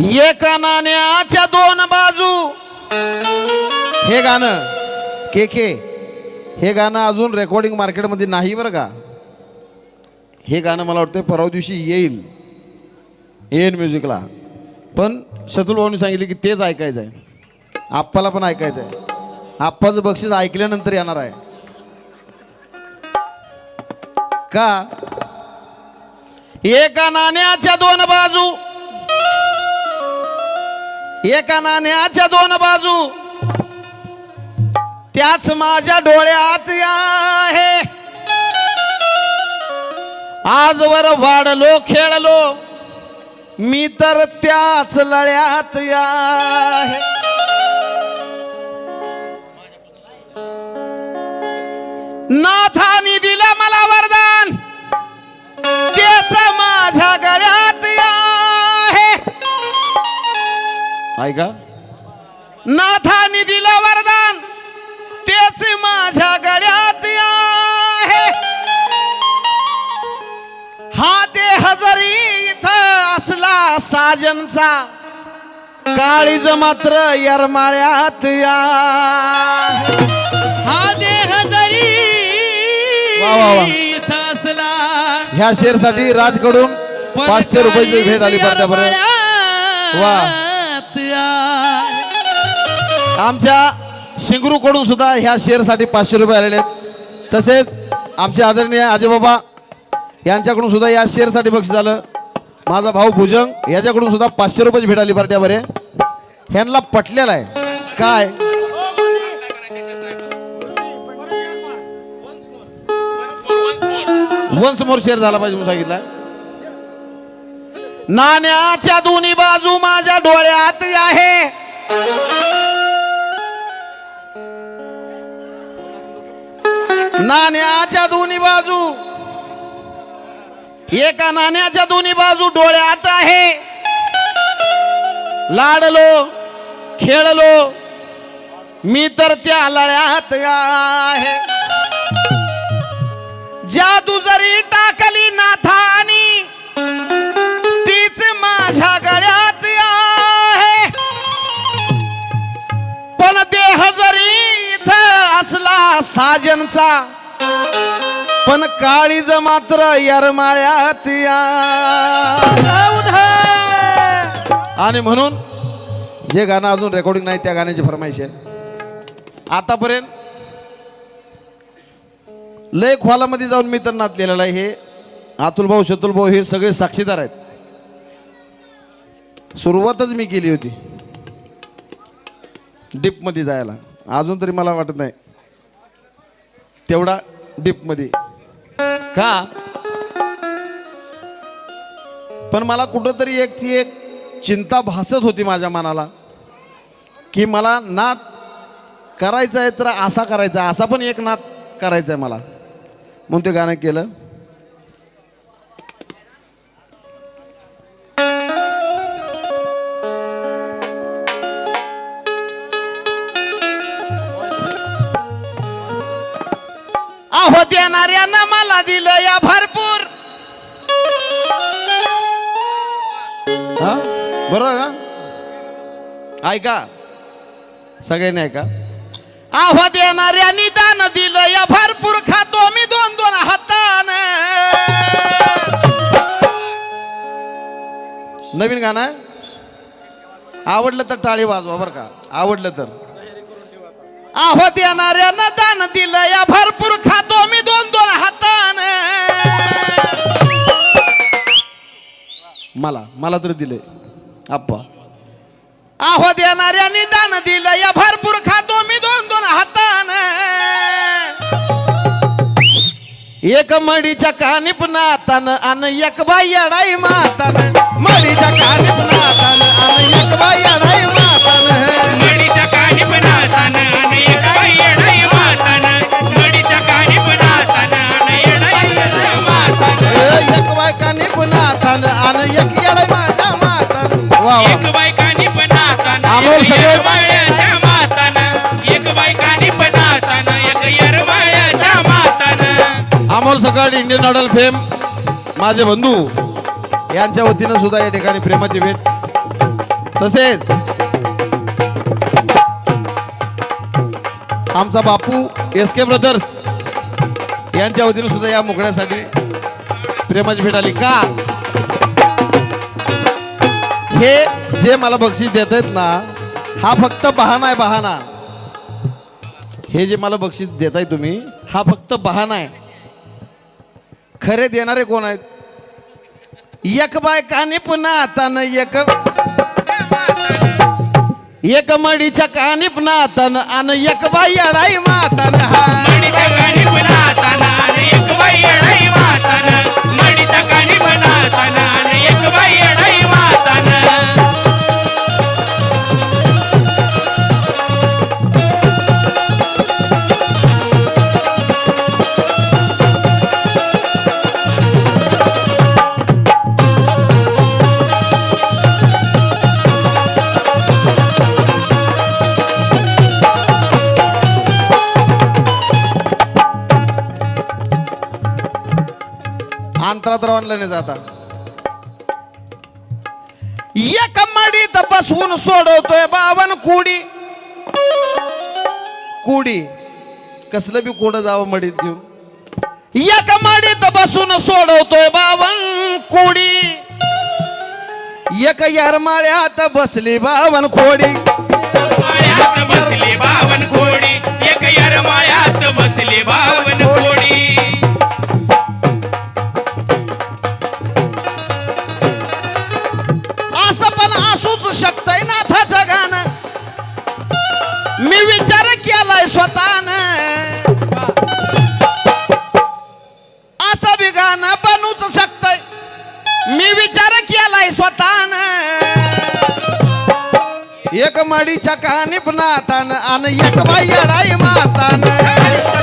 एका नाण्याच्या दोन बाजू. हे गाणं के के हे गाणं अजून रेकॉर्डिंग मार्केटमध्ये नाही बरं का? हे गाणं मला वाटतं परवा दिवशी येईल. येईल म्युझिकला पण शतुल भाऊनी सांगितले की तेच ऐकायचं आहे आप्पाला पण ऐकायचं आहे आप्पाचं बक्षीस ऐकल्यानंतर येणार आहे. का? एका नाण्याच्या दोन बाजू. एका नाण्याच्या दोन बाजू. त्याच माझ्या डोळ्यात आहे आजवर वाढलो खेळलो. मी तर त्याच लळ्यात आहे नाथा ऐका नाथानी दिलं वरदान. तेच माझ्या गळ्यात आहे. हा देह जरी इथं असला साजनचा. काळीज मात्र यरमाळ्यात या. हा देह जरी वा, वा, वा. इथं असला. ह्या शेअरसाठी राजकडून पाचशे रुपयाची भेट आली काळीज पर्यंत वा. आमच्या शिंगरूकडून सुद्धा ह्या शेअरसाठी पाचशे रुपये आलेले आहेत. तसेच आमचे आदरणीय आजेबाबा यांच्याकडून सुद्धा या शेअरसाठी बक्षीस झालं माझा भाऊ भुजंग याच्याकडून सुद्धा पाचशे रुपयाची भेट आली पार्ट्या ह्यांना पटलेला आहे. काय? वन्स मोर शेअर झाला पाहिजे म्हणून सांगितलं नाण्याच्या दोन्ही बाजू माझ्या डोळ्यात आहे. नाण्याच्या दोन्ही बाजू. एका नाण्याच्या दोन्ही बाजू डोळ्यात आहे. लाडलो खेळलो. मी तर त्या लळ्यात आहे. जादू जरी टाकली नाथान साजनचा. पण काळीज मात्र यरमाळ्यात या. आणि म्हणून जे गाणं अजून रेकॉर्डिंग नाही त्या गाण्याची फरमाईश आहे. आतापर्यंत लय खोलामध्ये जाऊन मी तर नाचलेलं आहे. हे अतुल भाऊ शतुल भाऊ हे सगळे साक्षीदार आहेत. सुरुवातच मी केली होती. डीपमध्ये जायला. अजून तरी मला वाटत नाही. तेवढा डीपमध्ये का? पण मला कुठंतरी एक ती एक चिंता भासत होती माझ्या मनाला की मला नात करायचा आहे तर असा करायचा आहे. असा पण एक नात करायचा आहे मला. म्हणून ते गाणं केलं. अहो देणाऱ्यानं मला दिलं या भरपूर. हा? बरोबर का ऐका. सगळ्यांनी ऐका. आव्हा देणाऱ्यानी दान दिलं या भरपूर खातो मी दोन दोन हातान. नवीन गाणं? आवडलं तर टाळी वाजवा बरं का. आवडलं तर. आहो देणाऱ्यानं दान दिलं. या भरपूर खातो मी दोन दोन हातान. मला मला तर दिले. आप्पा. आहो देणाऱ्याने दान दिलं. या भरपूर खातो मी दोन दोन हातान. एक मडीच्या कानिप नातान अन एक बाई अडाई मातान मडीच्या कानिप नातान आणि एक बाई अमोल सकाळ इंडियन आयडल फेम माझे बंधू यांच्या वतीनं सुद्धा या ठिकाणी प्रेमाची भेट. तसेच आमचा बापू एस के ब्रदर्स यांच्या वतीनं सुद्धा या मोकळ्यासाठी प्रेमाची भेट आली. का? हे जे मला बक्षीस देत आहेत ना हा फक्त बहाना आहे बहाणा हे जे मला बक्षीस देताय तुम्ही हा फक्त बहाना आहे. खरे देणारे कोण आहेत? एक बाय काने पुन्हा हातानं एक एक मडीच्या कानी पुन्हा हातानं आणि एक बाई अडाई मातानं. हा. अंतरात रवानला नाही जाता. एक मडीत बसवून सोडवतोय बावन कुडी. कुडी. कसलं बी कोड जावं मडीत घेऊन. एक मडीत बसून सोडवतोय बावन कुडी. एक यारमाळ्यात बसली बावन खोडी एक मडीच्या कानी पण आणि एक बाई अडाई मातन.